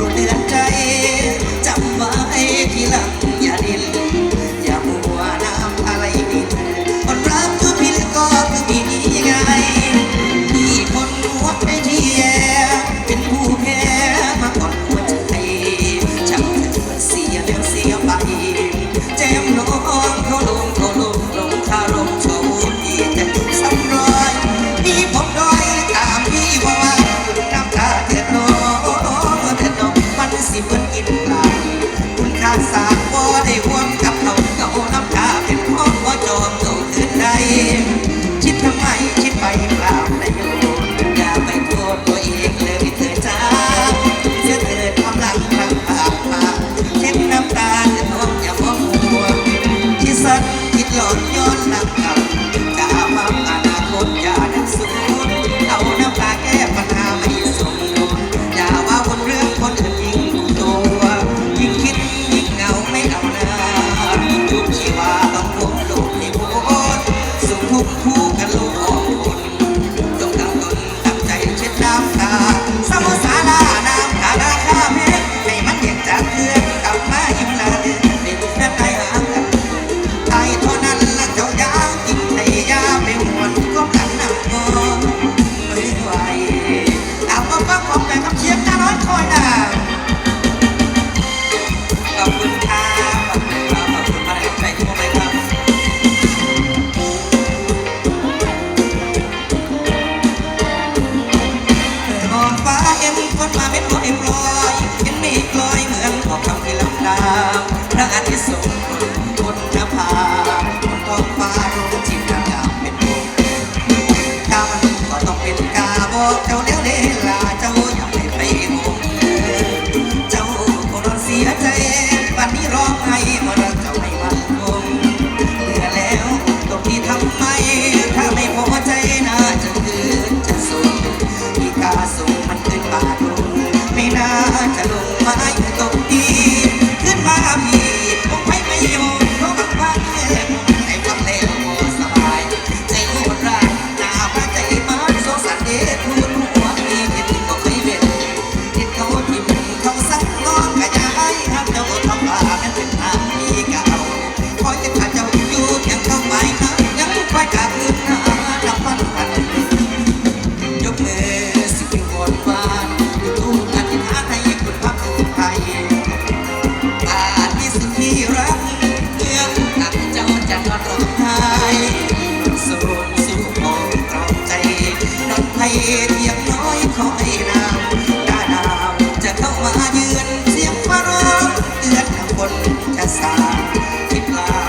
ม คู่กัน กา จะ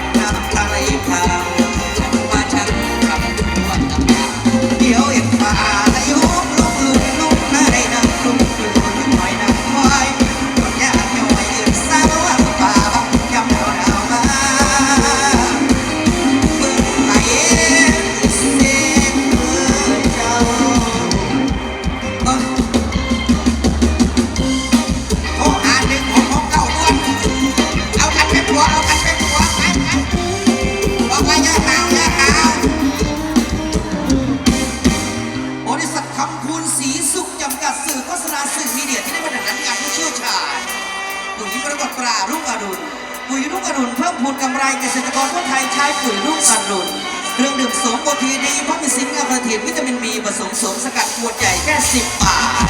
ำไรเกษตรกรทั่วไทยใช้ปุ๋ยลูกอรุณเครื่องดื่มสมโอทีดีเพราะมีซิงค์อัลฟาทีนวิตามินบีผสมสมสกัดขวดใหญ่แค่10บาท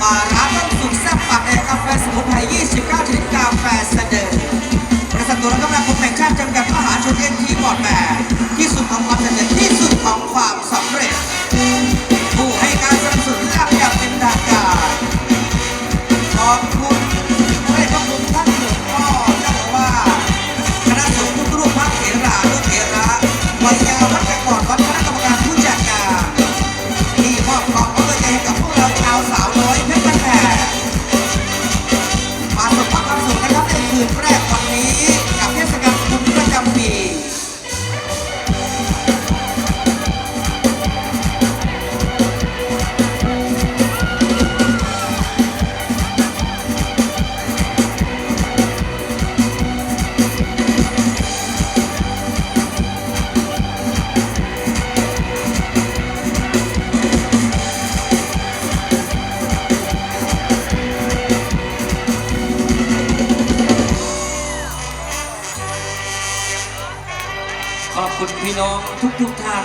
มาร้านต้นสุกแซ่บปากแดงกาแฟสมุนไพร29ชนิดกาแฟเสดอบริษัทตัวและกำลังคนแห่งชาติจำกัดมหาชนเอ็นทีบอร์ดแบนที่สุดของความสำเร็จที่สุดของความสำเร็จ พี่น้องทุกๆท่าน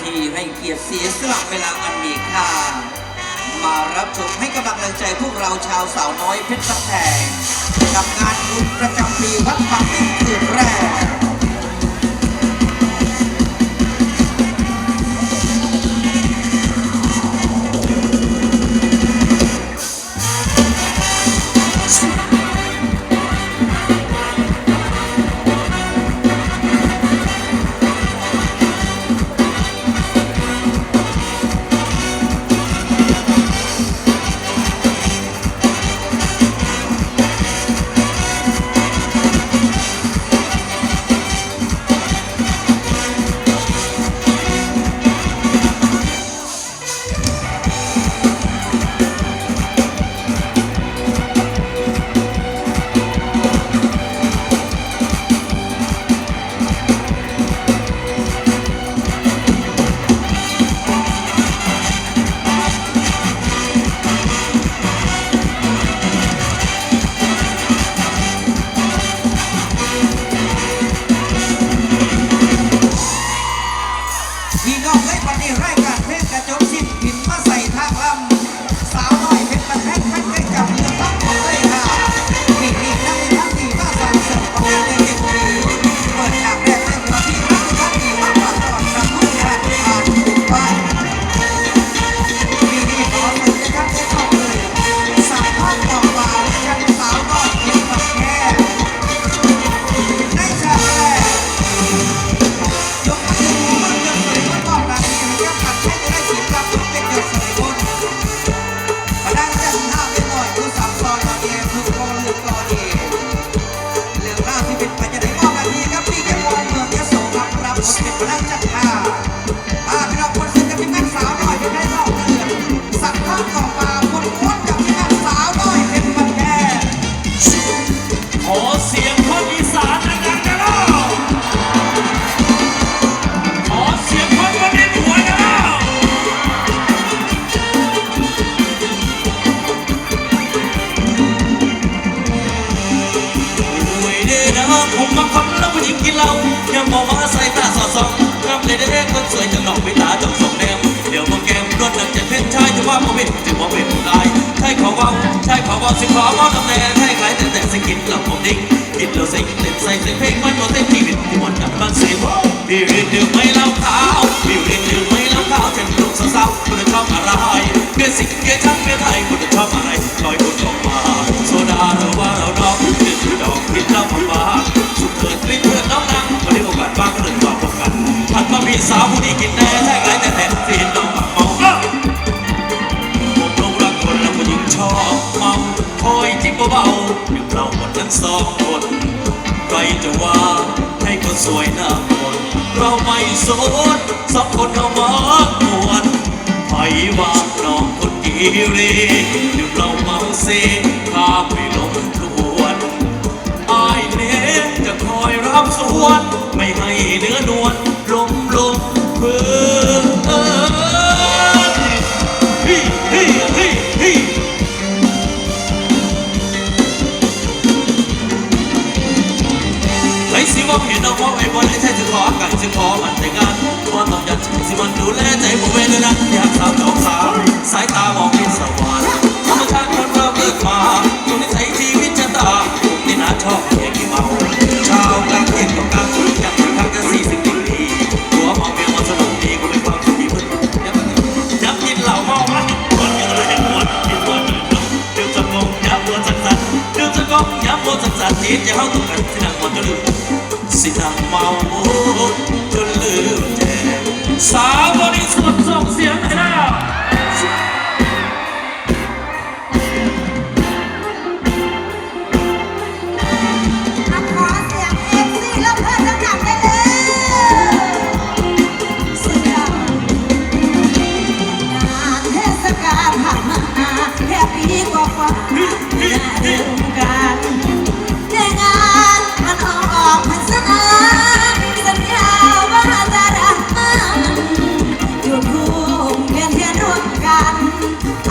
ที่ให้เกียรติเสียสละเวลาอันมีค่า มารับชมให้กำลังใจพวกเราชาวสาวน้อยเพชรตะแพงกับงานบุญประจำปีวัดปักกิ่งคืนแรก รถนักจะเป็นชายจะว่ามาเป็นจะว่าเป็นผู้ชายใช่เขาว่าใช่เขาว่าสิขอมอตำแหน่งให้ใครแต่แต่สกินเราผมดิ้งกินเราสิเต้นใส่เสียงเพลงมันก็เต้นที่ริดที่หมันกันมันเสียงพี่เริดดื่มไม่เล้าขาวพี่เริดดื่มไม่เล้าขาวฉันลูกสาวๆคุณจะชอบอะไรเบียร์สิเบียร์ชักเบียร์ไทยคุณจะชอบอะไรลอยคุณออกมาโซดาหรื สวยหน้ามนเราไม่สนสองคนเขามามวนไผว่าน้องคนกีรีอยู่เราเมาเซข้าไปลงทวนอายเน้นจะคอยรับสวน ไม่ให้เนื้อนวล องเห็นน้องพ่าไอ้บอลไอ้ใจจะขอไก่จะขอมันแต่งานตัวต้องยันสิมันดูแลใจผมเองนะอยากสาวดอกสาวสายตามองเห็นสวรรค์ธรรมชาติคนเราเกิดมาตัวนี้ใจชีวิตจะตาผมนี่นาชอบเพลงที่เมาชาวกลางเทศต้องการคุยกัน สินั่ง